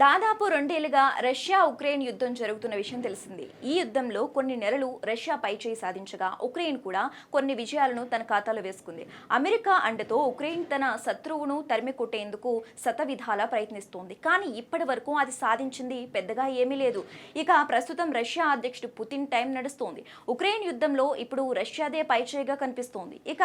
దాదాపు రెండేళ్ళుగా Russia Ukraine యుద్ధం జరుగుతున్న విషయం తెలిసింది. ఈ యుద్ధంలో కొన్ని నెలలు రష్యా పైచేయి సాధించగా ఉక్రెయిన్ కూడా కొన్ని విజయాలను తన ఖాతాలో వేసుకుంది. అమెరికా అండతో ఉక్రెయిన్ తన శత్రువును తరిమి కొట్టేందుకు శతవిధాలా ప్రయత్నిస్తోంది. కానీ ఇప్పటి వరకు అది సాధించింది పెద్దగా ఏమీ లేదు. ఇక ప్రస్తుతం రష్యా అధ్యక్షుడు పుతిన్ టైం నడుస్తోంది. ఉక్రెయిన్ యుద్ధంలో ఇప్పుడు రష్యాదే పైచేయిగా కనిపిస్తోంది. ఇక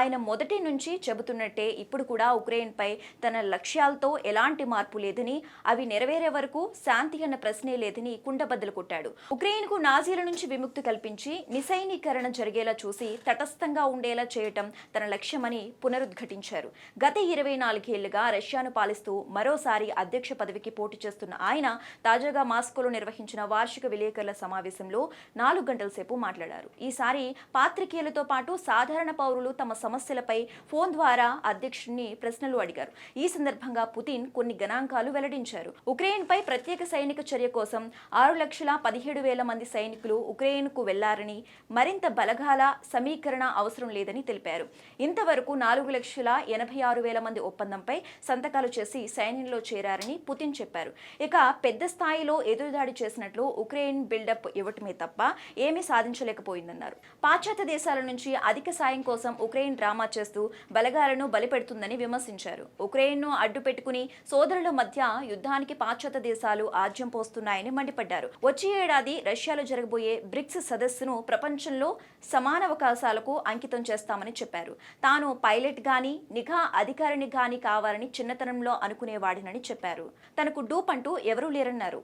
ఆయన మొదటి నుంచి చెబుతున్నట్టే ఇప్పుడు కూడా ఉక్రెయిన్పై తన లక్ష్యాలతో ఎలాంటి మార్పు లేదని అవి నెరవేరే వరకు శాంతి అన్న ప్రశ్నే లేదని కుండబద్దలు కొట్టాడు. ఉక్రెయిన్కు నాజీల నుంచి విముక్తి కల్పించి నిసైనీకరణ జరిగేలా చూసి తటస్థంగా ఉండేలా చేయటం తన లక్ష్యమని పునరుద్ఘాటించారు. గత ఇరవై నాలుగేళ్ళుగా రష్యాను పాలిస్తూ మరోసారి అధ్యక్ష పదవికి పోటీ చేస్తున్న ఆయన తాజాగా మాస్కోలో నిర్వహించిన వార్షిక విలేకరుల సమావేశంలో నాలుగు గంటల సేపు మాట్లాడారు. ఈసారి పాత్రికేయులతో పాటు సాధారణ పౌరులు తమ సమస్యలపై ఫోన్ ద్వారా అధ్యక్షుడిని ప్రశ్నలు అడిగారు. ఈ సందర్భంగా పుతిన్ కొన్ని గణాంకాలు వెల్లడించారు. ఉక్రెయిన్ పై ప్రత్యేక సైనిక చర్య కోసం ఆరు లక్షల పదిహేడు వేల మంది సైనికులు ఉక్రెయిన్కు వెళ్ళారని మరింత బలగాల సమీకరణ అవసరం లేదని తెలిపారు. ఇంతవరకు నాలుగు లక్షల ఎనభై ఆరు వేల మంది ఒప్పందంపై సంతకాలు చేసి సైన్యంలో చేరారని పుతిన్ చెప్పారు. ఇక పెద్ద స్థాయిలో ఎదురుదాడి చేసినట్లు ఉక్రెయిన్ బిల్డప్ ఇవ్వటమే తప్ప ఏమీ సాధించలేకపోయిందన్నారు. పాశ్చాత్య దేశాల నుంచి అధిక సాయం కోసం ఉక్రెయిన్ డ్రామా చేస్తూ బలగాలను బలిపెడుతుందని విమర్శించారు. ఉక్రెయిన్ను అడ్డు పెట్టుకుని సోదరుల మధ్య యుద్ధాన్ని యుద్ధానికి పాశ్చాత్య దేశాలు ఆజ్యం పోస్తున్నాయని మండిపడ్డారు. వచ్చే ఏడాది రష్యాలో జరగబోయే బ్రిక్స్ సదస్సును ప్రపంచంలో సమాన అవకాశాలకు అంకితం చేస్తామని చెప్పారు. తాను పైలట్ గాని నిఘా అధికారిని గాని కావాలని చిన్నతనంలో అనుకునేవాడినని చెప్పారు. తనకు డూప్ అంటూ ఎవరూ లేరన్నారు.